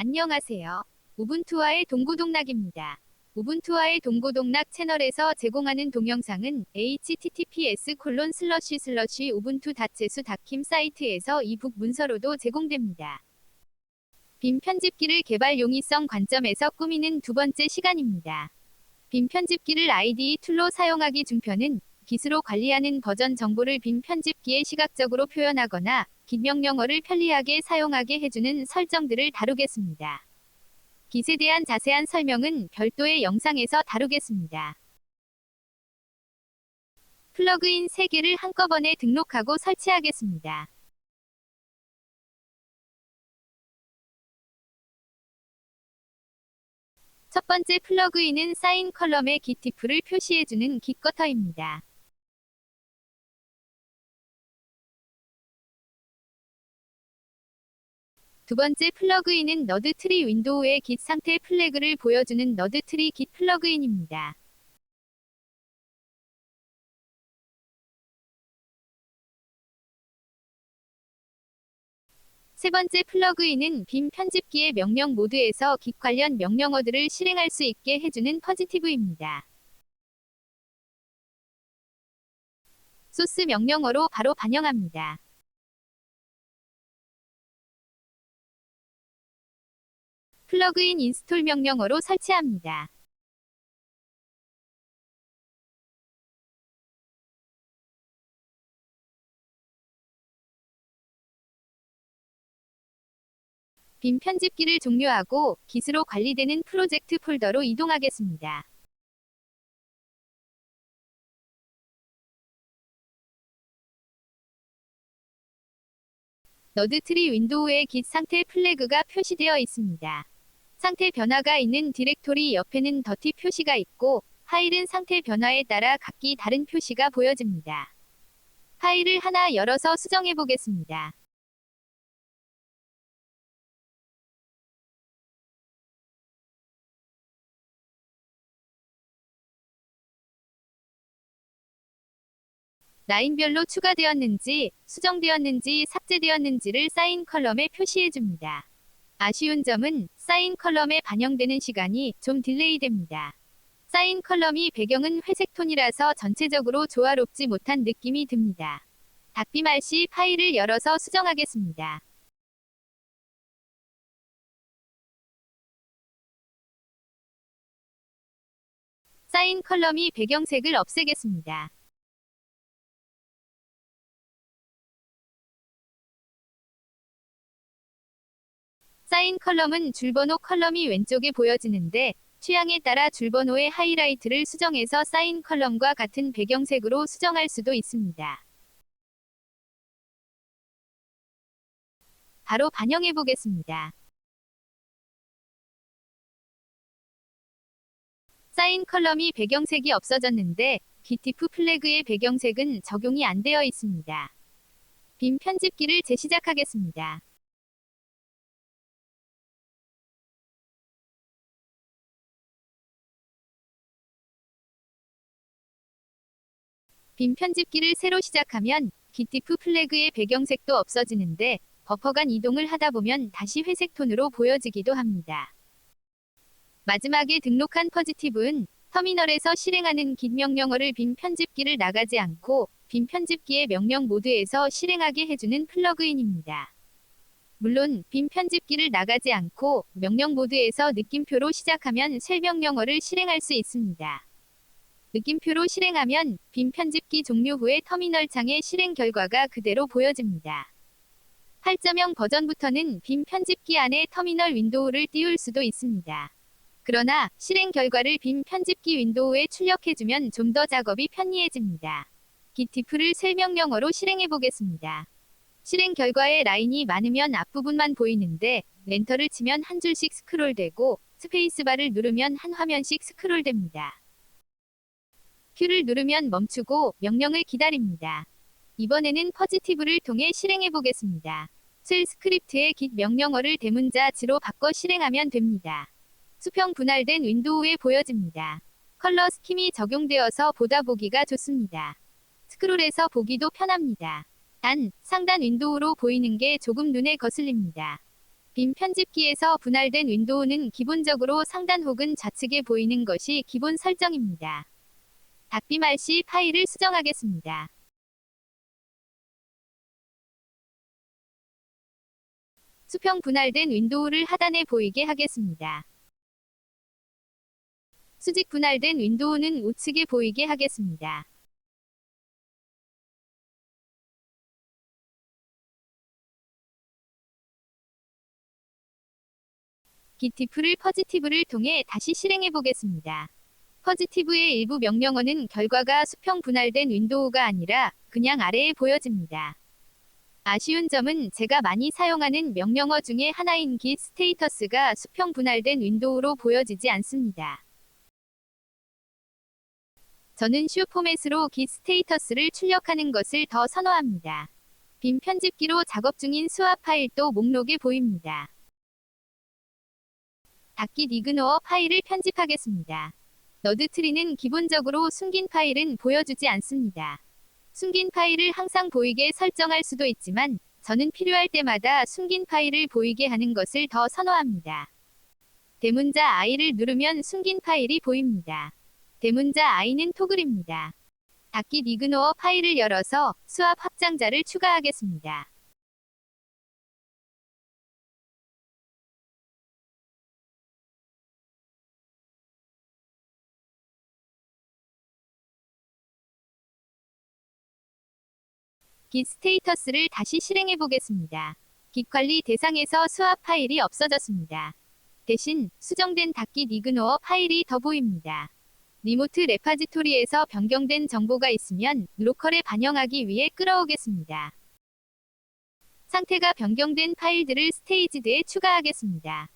안녕하세요. 우분투와의 동고동락입니다. 우분투와의 동고동락 채널에서 제공하는 동영상은 https 콜론 슬러시 슬러시 우분투 다체수 사이트에서 이북 문서로도 제공됩니다. 빔 편집기를 개발 용이성 관점에서 꾸미는 두 번째 시간입니다. 빔 편집기를 IDE 툴로 사용하기 중편은 기수로 관리하는 버전 정보를 빔 편집기에 시각적으로 표현하거나 기명령어를 편리하게 사용하게 해주는 설정들을 다루겠습니다. 깃에 대한 자세한 설명은 별도의 영상에서 다루겠습니다. 플러그인 3개를 한꺼번에 등록하고 설치하겠습니다. 첫 번째 플러그인은 사인 컬럼의 기티프를 표시해주는 깃커터입니다. 두 번째 플러그인은 너드 트리 윈도우의 깃 상태 플래그를 보여주는 너드 트리 깃 플러그인입니다. 세 번째 플러그인은 빔 편집기의 명령 모드에서 깃 관련 명령어들을 실행할 수 있게 해주는 퍼지티브입니다. 소스 명령어로 바로 반영합니다. 플러그인 인스톨 명령어로 설치합니다. 빔 편집기를 종료하고 깃으로 관리되는 프로젝트 폴더로 이동하겠습니다. 너드트리 윈도우의 깃 상태 플래그가 표시되어 있습니다. 상태 변화가 있는 디렉토리 옆에는 더티 표시가 있고 파일은 상태 변화에 따라 각기 다른 표시가 보여집니다. 파일을 하나 열어서 수정해 보겠습니다. 라인별로 추가되었는지, 수정되었는지, 삭제되었는지를 사인 컬럼에 표시해 줍니다. 아쉬운 점은 사인 컬럼에 반영되는 시간이 좀 딜레이됩니다. 사인 컬럼이 배경은 회색 톤이라서 전체적으로 조화롭지 못한 느낌이 듭니다. 닭비말 시 파일을 열어서 수정하겠습니다. 사인 컬럼이 배경색을 없애겠습니다. 사인 컬럼은 줄번호 컬럼이 왼쪽에 보여지는데 취향에 따라 줄번호의 하이라이트를 수정해서 사인 컬럼과 같은 배경색으로 수정할 수도 있습니다. 바로 반영해 보겠습니다. 사인 컬럼이 배경색이 없어졌는데 기티프 플래그의 배경색은 적용이 안 되어 있습니다. 빔 편집기를 재시작하겠습니다. 빔 편집기를 새로 시작하면 기티프 플래그의 배경색도 없어지는데 버퍼 간 이동을 하다 보면 다시 회색 톤으로 보여지기도 합니다. 마지막에 등록한 퍼지티브는 터미널에서 실행하는 깃 명령어를 빔 편집기를 나가지 않고 빔 편집기의 명령 모드에서 실행하게 해주는 플러그인입니다. 물론 빔 편집기를 나가지 않고 명령 모드에서 느낌표로 시작하면 쉘 명령어를 실행할 수 있습니다. 느낌표로 실행하면 빔 편집기 종료 후에 터미널 창의 실행 결과가 그대로 보여집니다. 8.0 버전부터는 빔 편집기 안에 터미널 윈도우를 띄울 수도 있습니다. 그러나 실행 결과를 빔 편집기 윈도우에 출력해주면 좀 더 작업이 편리해집니다. gitf를 설명령어로 실행해 보겠습니다. 실행 결과에 라인이 많으면 앞부분만 보이는데 엔터를 치면 한 줄씩 스크롤되고 스페이스바를 누르면 한 화면씩 스크롤됩니다. Q를 누르면 멈추고 명령을 기다립니다. 이번에는 퍼지티브를 통해 실행해 보겠습니다. 쉘 스크립트의 git 명령어를 대문자 지로 바꿔 실행하면 됩니다. 수평 분할된 윈도우에 보여집니다. 컬러 스킴이 적용되어서 보다 보기가 좋습니다. 스크롤에서 보기도 편합니다. 단, 상단 윈도우로 보이는 게 조금 눈에 거슬립니다. 빔 편집기에서 분할된 윈도우는 기본적으로 상단 혹은 좌측에 보이는 것이 기본 설정입니다. 시 파일을 수정하겠습니다. 수평 분할된 윈도우를 하단에 보이게 하겠습니다. 수직 분할된 윈도우는 우측에 보이게 하겠습니다. 기티프를 퍼지티브를 통해 다시 실행해 보겠습니다. 퍼지티브의 일부 명령어는 결과가 수평 분할된 윈도우가 아니라 그냥 아래에 보여집니다. 아쉬운 점은 제가 많이 사용하는 명령어 중에 하나인 git 스테이터스가 수평 분할된 윈도우로 보여지지 않습니다. 저는 쇼 포맷으로 git 스테이터스를 출력하는 것을 더 선호합니다. 빔 편집기로 작업 중인 수화 파일도 목록에 보입니다. 닫기 디그노어 파일을 편집하겠습니다. 너드트리는 기본적으로 숨긴 파일은 보여주지 않습니다. 숨긴 파일을 항상 보이게 설정할 수도 있지만 저는 필요할 때마다 숨긴 파일을 보이게 하는 것을 더 선호합니다. 대문자 I를 누르면 숨긴 파일이 보입니다. 대문자 I는 토글입니다. 닫기 디그노어 파일을 열어서 수압 확장자를 추가하겠습니다. Git 스테이터스를 다시 실행해 보겠습니다. git 관리 대상에서 수압 파일이 없어졌습니다. 대신 수정된 닫기 니그노어 파일이 더 보입니다. 리모트 레파지토리에서 변경된 정보가 있으면 로컬에 반영하기 위해 끌어오겠습니다. 상태가 변경된 파일들을 스테이지드에 추가하겠습니다.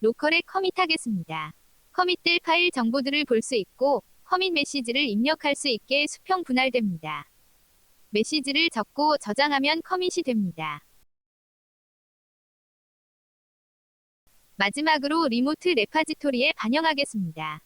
로컬에 커밋하겠습니다. 커밋될 파일 정보들을 볼 수 있고 커밋 메시지를 입력할 수 있게 수평 분할됩니다. 메시지를 적고 저장하면 커밋이 됩니다. 마지막으로 리모트 레파지토리에 반영하겠습니다.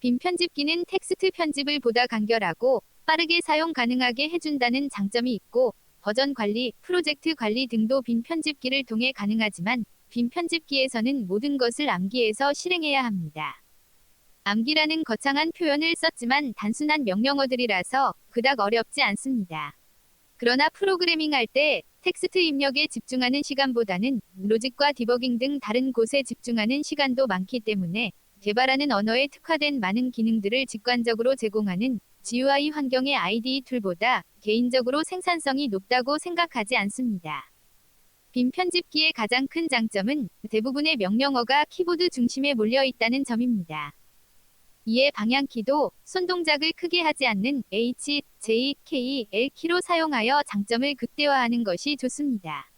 빔 편집기는 텍스트 편집을 보다 간결하고 빠르게 사용 가능하게 해준다는 장점이 있고 버전 관리, 프로젝트 관리 등도 빔 편집기를 통해 가능하지만 빔 편집기에서는 모든 것을 암기해서 실행해야 합니다. 암기라는 거창한 표현을 썼지만 단순한 명령어들이라서 그닥 어렵지 않습니다. 그러나 프로그래밍 할 때 텍스트 입력에 집중하는 시간보다는 로직과 디버깅 등 다른 곳에 집중하는 시간도 많기 때문에 개발하는 언어에 특화된 많은 기능들을 직관적으로 제공하는 GUI 환경의 IDE 툴보다 개인적으로 생산성이 높다고 생각하지 않습니다. 빔 편집기의 가장 큰 장점은 대부분의 명령어가 키보드 중심에 몰려 있다는 점입니다. 이에 방향키도 손동작을 크게 하지 않는 H, J, K, L 키로 사용하여 장점을 극대화하는 것이 좋습니다.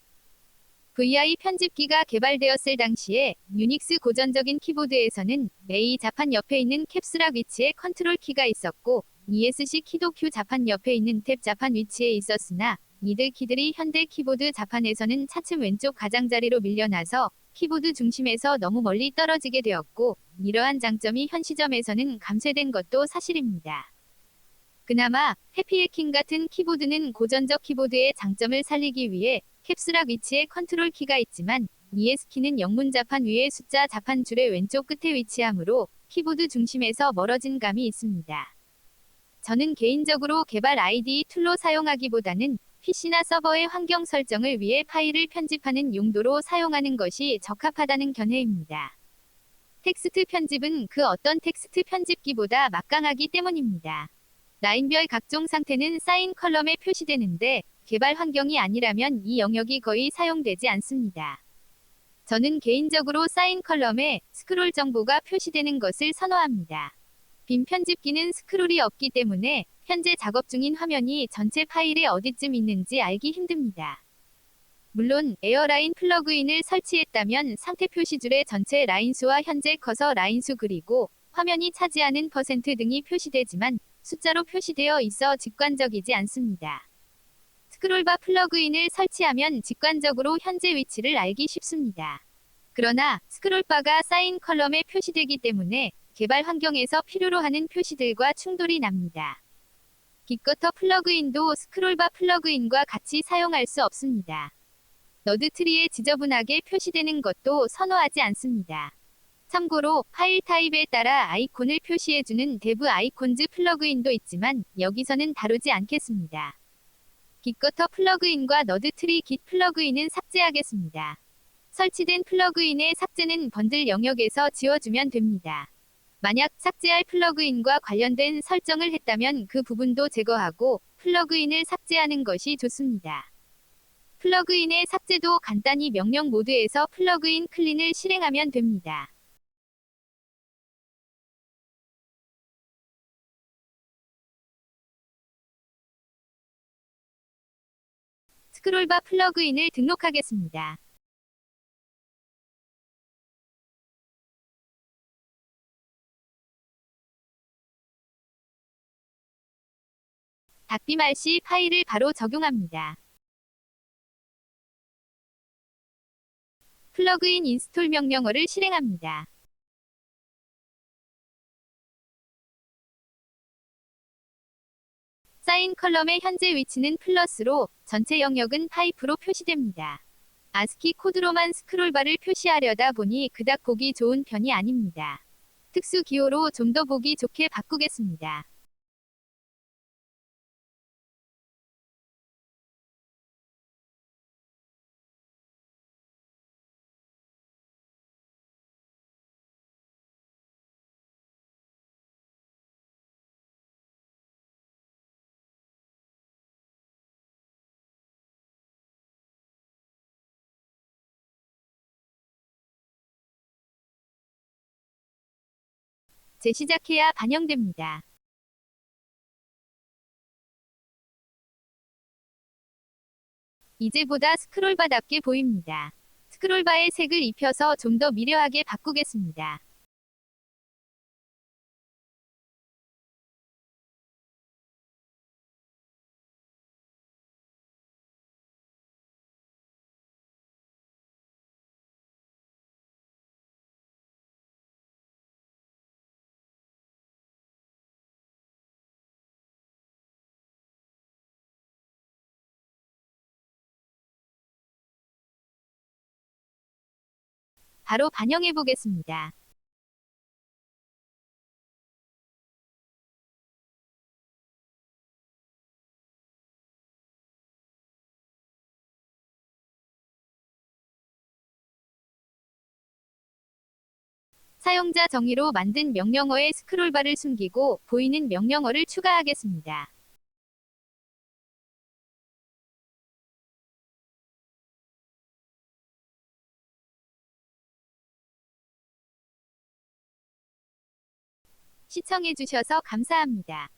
VI 편집기가 개발되었을 당시에 유닉스 고전적인 키보드에서는 A 자판 옆에 있는 캡스락 위치에 컨트롤 키가 있었고 ESC 키도 Q 자판 옆에 있는 탭 자판 위치에 있었으나 이들 키들이 현대 키보드 자판에서는 차츰 왼쪽 가장자리로 밀려나서 키보드 중심에서 너무 멀리 떨어지게 되었고 이러한 장점이 현 시점에서는 감쇄된 것도 사실입니다. 그나마 해피해킹 같은 키보드는 고전적 키보드의 장점을 살리기 위해 캡슐락 위치에 컨트롤 키가 있지만 ES키는 영문 자판 위에 숫자 자판 줄의 왼쪽 끝에 위치하므로 키보드 중심에서 멀어진 감이 있습니다. 저는 개인적으로 개발 IDE 툴로 사용하기보다는 PC나 서버의 환경 설정을 위해 파일을 편집하는 용도로 사용하는 것이 적합하다는 견해입니다. 텍스트 편집은 그 어떤 텍스트 편집기보다 막강하기 때문입니다. 라인별 각종 상태는 사인 컬럼에 표시되는데 개발 환경이 아니라면 이 영역이 거의 사용되지 않습니다. 저는 개인적으로 사인 컬럼에 스크롤 정보가 표시되는 것을 선호합니다. 빔 편집기는 스크롤이 없기 때문에 현재 작업 중인 화면이 전체 파일에 어디쯤 있는지 알기 힘듭니다. 물론 에어라인 플러그인을 설치했다면 상태 표시줄의 전체 라인수와 현재 커서 라인수 그리고 화면이 차지하는 퍼센트 등이 표시되지만 숫자로 표시되어 있어 직관적이지 않습니다. 스크롤바 플러그인을 설치하면 직관적으로 현재 위치를 알기 쉽습니다. 그러나 스크롤바가 사인 컬럼에 표시되기 때문에 개발 환경에서 필요로 하는 표시들과 충돌이 납니다. 깃거터 플러그인도 스크롤바 플러그인과 같이 사용할 수 없습니다. 너드 트리에 지저분하게 표시되는 것도 선호하지 않습니다. 참고로 파일 타입에 따라 아이콘을 표시해주는 데브 아이콘즈 플러그인도 있지만 여기서는 다루지 않겠습니다. 깃거터 플러그인과 너드 트리 깃 플러그인은 삭제하겠습니다. 설치된 플러그인의 삭제는 번들 영역에서 지워주면 됩니다. 만약 삭제할 플러그인과 관련된 설정을 했다면 그 부분도 제거하고 플러그인을 삭제하는 것이 좋습니다. 플러그인의 삭제도 간단히 명령 모드에서 플러그인 클린을 실행하면 됩니다. 스크롤바 플러그인을 등록하겠습니다. 닫기말 시 파일을 바로 적용합니다. 플러그인 인스톨 명령어를 실행합니다. 사인 컬럼의 현재 위치는 플러스로 전체 영역은 파이프로 표시됩니다. 아스키 코드로만 스크롤바를 표시하려다 보니 그닥 보기 좋은 편이 아닙니다. 특수 기호로 좀 더 보기 좋게 바꾸겠습니다. 재시작해야 반영됩니다. 이제보다 스크롤바답게 보입니다. 스크롤바의 색을 입혀서 좀 더 미려하게 바꾸겠습니다. 바로 반영해 보겠습니다. 사용자 정의로 만든 명령어에 스크롤바를 숨기고 보이는 명령어를 추가하겠습니다. 시청해주셔서 감사합니다.